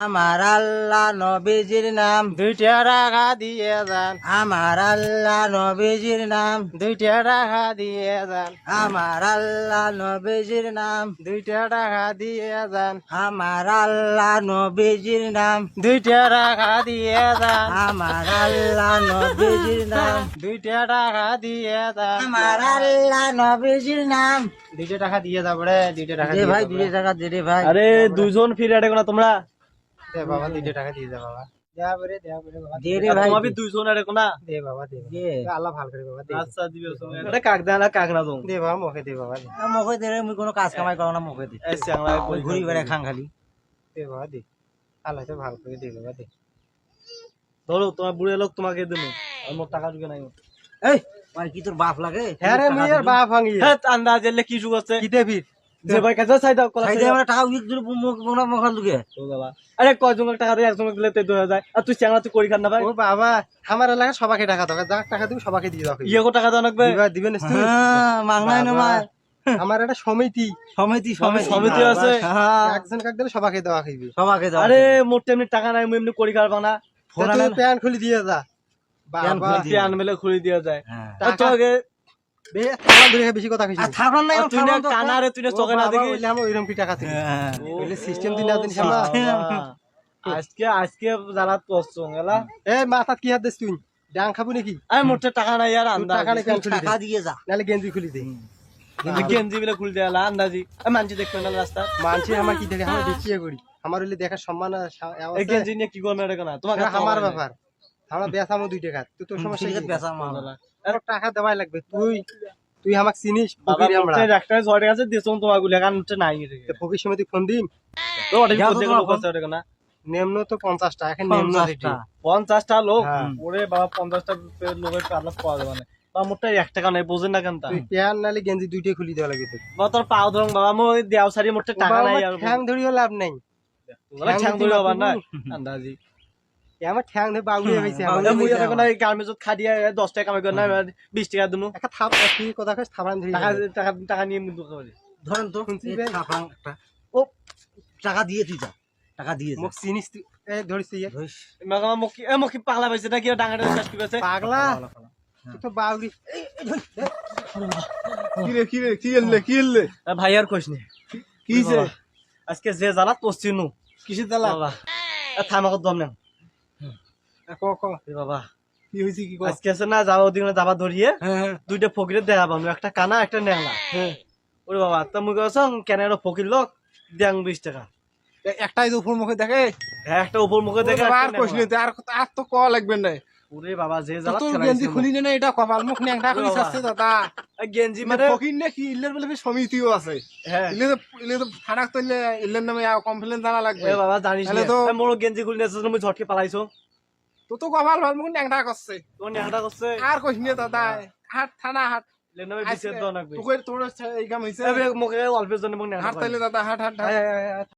আমার আল্লাহ নবীজির নাম। দুইটা টাকা দিয়ে যান। আমার আল্লাহ নবীজির নাম। দুইটা টাকা দিয়ে যান। আমার আল্লাহ নবীজির নাম। দুইটা টাকা দিয়ে যান। আমার আল্লাহ নবীজির নাম। দুইটা টাকা দিয়ে যান। আমার আল্লাহ নবীজির নাম। দুইটা টাকা দিয়ে যান। আমার আল্লাহ নবীজির নাম। দুইটা টাকা দিয়ে যাব রে দুইটা টাকা দিয়ে ভাই যাব দুই রে। টাকা দে রে ভাই। আরে দুজন ফিরে আটে না তোমরা। দে বাবা দুইটা টাকা দিয়ে বাবা। দেয়া বরে দেয়া বরে বাবা দে রে ভাই। তোমার দুইজন আটে না দে বাবা দে দে আল্লাহ ভালো করে বাবা দে। আচ্ছা দিবে এটা কাক দেয় না কাক না দে বাবা মুখে দে বাবা না, মুখে দে রে মুই কোনো কাজ কামাই করো না মুখে দে। এই চ্যাংলা ঘুরি বেড়ায় খাং খালি। দে বাবা দে। আল্লাহ তো ভালো করে দে বাবা দে। ধরো তোমার বুড়ে লোক তোমাকে দেবো। টাকা ঢুকে নাই এই মানে কি তোর বাপ লাগে? হ্যাঁ রে বাপ ভাঙি হ্যাঁ আন্দাজ এলে কি যুগ আছে? কি দেবি? যে ভাই কাছে চাই দাও কলা খাই আমরা টাকা উইক দিলে বাবা। আরে দিয়ে একজনের দিলে তো দুই হাজার? আর তুই চ্যাংলা তুই করি খান না ভাই? ও বাবা আমার এলাকায় সবাইকে টাকা দাও যাক টাকা দিবি সবাইকে দিয়ে দাও। ইয়ে কো টাকা দেওয়া লাগবে দিবা দিবেন তুই হ্যাঁ মাংনাই না মায় আমার একটা সমিতি। সমিতি সমিতি আছে। হ্যাঁ। একজন কাক দিলে সবাইকে দেওয়া খাইবি সবাকে দাও আরে মোট এমনি টাকা নাই এমনি করি খাবা না। প্যান খুলে দিয়ে যা। প্যান বাবা। দিয়ে- আন খুলি যায়। হ্যাঁ। বেশি কথা কইছিস। আর না তুই না কানারে তুই না চোখে না দেখি ওইলে ওইরকম কি টাকা থেকে হ্যাঁ সিস্টেম দিন না দিন সামনা আজকে আজকে জ্বালা তোরছ গেলা এ মাথাত কি হাত দিস তুই? ডাং খাব নাকি? আমি মোটে টাকা নাই আর তুই টাকা নেই প্যান খুলে দে। টাকা দিয়ে যা। নাহলে গেঞ্জি খুলি দে। গেঞ্জি বিলে খুলে আন্দাজি। আমি মানছি দেখবে না রাস্তা মানছি আমার কি দেখে আমার দেখিয়ে করি। আমার হইলে দেখার সম্মান। এই গেঞ্জি নিয়ে কি করবে এটা না। সেটা আমার ব্যাপার। আমার বেসামো দুই টাকা তুই তোর সমস্যা তোর টাকা দেওয়াই লাগবে। তুই তুই আমাকে চিনিস বাবা ফকির আমরা। একটা ছয় টাকা আছে তোমার গুলি এখন নাই ফকির সময় তুই ফোন না নেমন তো পঞ্চাশ টাকা নেমন লোক? হ্যাঁ। ওরে বাবা পঞ্চাশটা লোকের পাল্লা পাওয়া যাবে না। বা এক টাকা নাই বোঝেন না কেন তা? তুই প্যান নালে গেঞ্জি দুইটাই খুলি দেওয়া লাগবে তোর বা তোর পাও ধরুন বাবা মই দেও সারি মোটে টাকা নাই আর ঠ্যাং ধরিও লাভ নাই। ঠ্যাং ধরে না? আন্দাজি। আমার ঠ্যাং ধরে বাউলি হয়েছে আমার। মুই এখন এই গার্মেন্টসত খাদিয়া দশ টাকা কামাই কর না বিশ টাকা দিনু। একটা থাপ তুই কথা কইস থাপান ধরি টাকা টাকা টাকা নিয়ে মুখ দোকান ধরেন তো শুনছি এই বে। থাকলাম একটা ও টাকা দিয়ে তুই যা টাকা দিয়ে চিনিস তুই এ ধরিস। ধরিস। মাগা পাগলা নাকি ডাঙাটা কি পাইছে পাগলা? তুই তো বাউলি কিরে কিরে কি ভাই আর কইস নি? কিছে আজকে যে জ্বালা তালা বাবা। এ থামাক দম নেন ক ক। বাবা। কি হইছে কি আজকে আছে না যাওয়া ওদিকে যাবা ধরিয়ে। দুইটা ফকিরে দেখা পাবো একটা কানা একটা নেংলা ওরে বাবা তা মুই কসং কেন একটা ফকির লোক দেন বিশ টাকা। একটাই তো উপর মুখে দেখে? হ্যাঁ একটা উপর মুখে দেখে আর কইস আর আর তো ক লাগবে না। ওরে বাবা যে জ্বালা তোর গেঞ্জি মোক। খুলি নে না এটা কপাল মুখ ন্যাংটা করে বাবা। ছাড়ছে দাদা। গেঞ্জি মানে ফকির না কি ইল্লের বলে সমিতিও আছে। হ্যাঁ। ইলে তো ইলে তো থানাক তো ইল্লের নামে কমপ্লেন জানা লাগবে। বাবা জানিস তাহলে না। তো- মোর গেঞ্জি খুলি ঝটকে পালাইছো। তো তো কপাল ভালো মুখ ন্যাংটা করছে তোর নেংটা করছে আর কইস নে দাদা হাট থানা হাট তোর এই কাম হইছে এ মুখে অল্পের জন্য হাট তাইলে দাদা হাট হাট